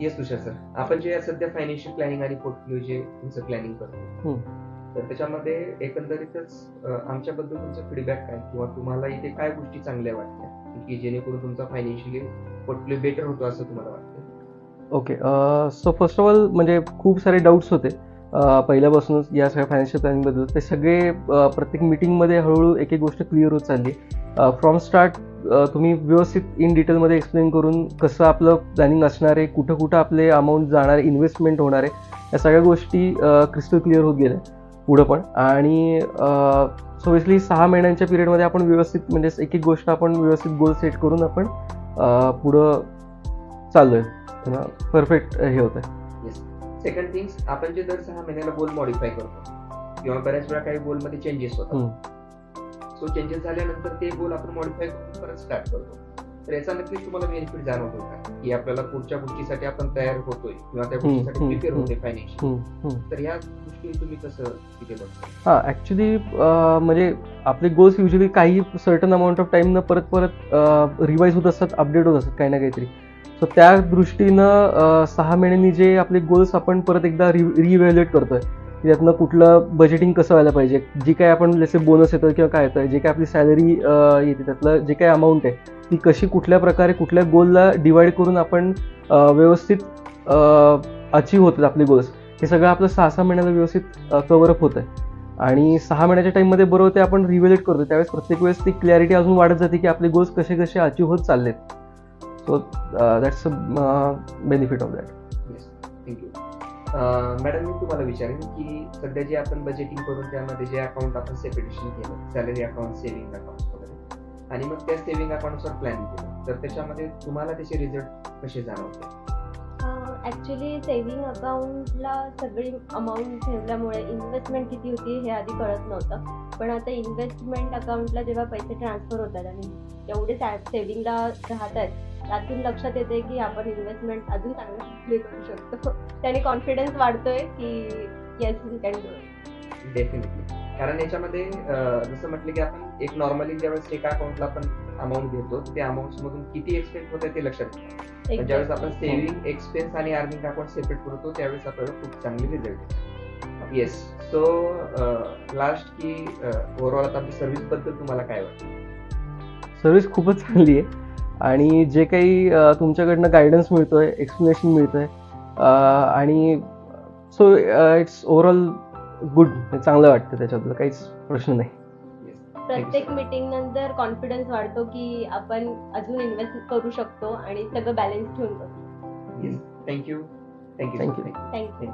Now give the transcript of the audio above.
Yes तुषार sir. आपण जे सध्या फायनान्शियल प्लॅनिंग आणि पोर्टफोलिओ जे तुमचं प्लॅनिंग करतो तर त्याच्यामध्ये एकंदरीतच आमच्याबद्दल तुमचा फीडबॅक काय? किंवा तुम्हाला इथे काय गोष्टी चांगल्या वाटल्या? की जेणेकरून तुमचा फायनान्शियली पोर्टफोलिओ बेटर होतो असं तुम्हाला वाटतं? Okay so first of all म्हणजे खूप सारे डाऊट्स होते. पहिल्यापासूनच या सगळ्या फायनान्शियल प्लॅनिंगबद्दल ते सगळे प्रत्येक मीटिंगमध्ये हळूहळू एक एक गोष्ट क्लिअर होत चालली. फ्रॉम स्टार्ट तुम्ही व्यवस्थित इन डिटेलमध्ये एक्सप्लेन करून कसं आपलं प्लॅनिंग असणार आहे कुठं कुठं आपले अमाऊंट जाणार आहे इन्व्हेस्टमेंट होणार आहे या सगळ्या गोष्टी क्रिस्टल क्लिअर होत गेल्या पुढं पण. आणि सो सहा महिन्यांच्या पिरियडमध्ये आपण व्यवस्थित म्हणजे एक एक गोष्ट आपण व्यवस्थित गोल सेट करून आपण पुढं चाललोय. परफेक्ट हे होतं सेकंड थिंग्स आपण जे दर सहा महिन्याला गोल मॉडीफाय करतो किंवा बऱ्याच वेळा काही गोलमध्ये चेंजेस होतात. सो चेंजेस झाल्यानंतर ते गोल आपण मॉडीफाय करून परत स्टार्ट करतो तर याचा नक्कीच तुम्हाला बेनिफिट जाणवतो का की आपल्याला पुढच्या गोष्टीसाठी आपण तयार होतोय किंवा त्या गोष्टीसाठी प्रिपेअर. होतोय फायनान्शियल. तर ह्या गोष्टी तुम्ही कसं तिथे बघता हां ॲक्च्युली म्हणजे आपले गोल्स युजली काही सर्टन अमाऊंट ऑफ टाईमनं परत परत रिवाईज होत असतात अपडेट होत असतात काही ना काहीतरी सो त्या दृष्टीनं सहा महिन्यांनी जे आपले गोल्स आपण परत एकदा रिव्हॅल्युएट करतोय त्यातनं कुठलं बजेटिंग कसं व्हायला पाहिजे? जी काय आपण जसे बोनस येतं किंवा काय येतं जे काय आपली सॅलरी येते त्यातलं जे काय अमाऊंट आहे ती कशी कुठल्या प्रकारे कुठल्या गोलला डिवाईड करून आपण व्यवस्थित अचीव होतात आपले गोल्स हे सगळं आपलं सहा सहा महिन्याला व्यवस्थित कवरअप होतं आहे आणि सहा महिन्याच्या टाईममध्ये बरोबर ते आपण रिव्हिलेट करतो त्यावेळेस प्रत्येक वेळेस ती क्लॅरिटी अजून वाढत जाते की आपले गोल्स कसे कसे अचीव होत चाललेत. So that's a benefit of that thank you madam मी तुम्हाला विचारेन की सध्या जे आपण बजेटिंग करून त्यामध्ये जे अकाउंट आपण सेपरेशन केलं सॅलरी अकाउंट सेव्हिंग अकाउंट वगैरे आणि मग त्या सेव्हिंग अकाउंटवर प्लॅन केलं तर त्याच्यामध्ये तुम्हाला त्याचे रिझल्ट कसे जाणवते? ॲक्च्युली सेव्हिंग अकाउंटला सगळी अमाऊंट ठेवल्यामुळे इन्व्हेस्टमेंट किती होती हे आधी कळत नव्हतं. पण आता इन्व्हेस्टमेंट अकाउंटला जेव्हा पैसे ट्रान्सफर होतात आणि तेवढे सेव्हिंगला राहत आहेत त्यातून लक्षात येते की आपण इन्व्हेस्टमेंट अजून चांगलं करू शकतो. त्याने कॉन्फिडन्स वाढतोय की yes we can do definitely कारण याच्यामध्ये जसं म्हटलं की आपण एक नॉर्मली ज्यावेळेस एका अकाउंटला आपण अमाऊंट घेतो त्या अमाऊंट मधून किती एक्सपेन्स होते ते लक्षात ज्यावेळेस आपण सेव्हिंग एक्सपेन्स आणि अर्निंग अकाउंट सेपरेट करतो त्यावेळेस आपल्याला खूप चांगले रिझल्ट येस सो लास्ट की ओव्हरऑल आता आपली सर्व्हिसबद्दल तुम्हाला काय वाटतं? सर्व्हिस खूपच चांगली आहे. आणि जे काही तुमच्याकडनं गायडन्स मिळतोय एक्सप्लेनेशन मिळतंय अ, आणि सो इट्स ओव्हरऑल गुड चांगलं वाटतं त्याच्याबद्दल काहीच प्रश्न नाही. प्रत्येक मीटिंग नंतर कॉन्फिडन्स वाढतो की आपण अजून इन्व्हेस्ट करू शकतो आणि सगळं बॅलन्स ठेवून करू yes thank you thank you. Thank you thank you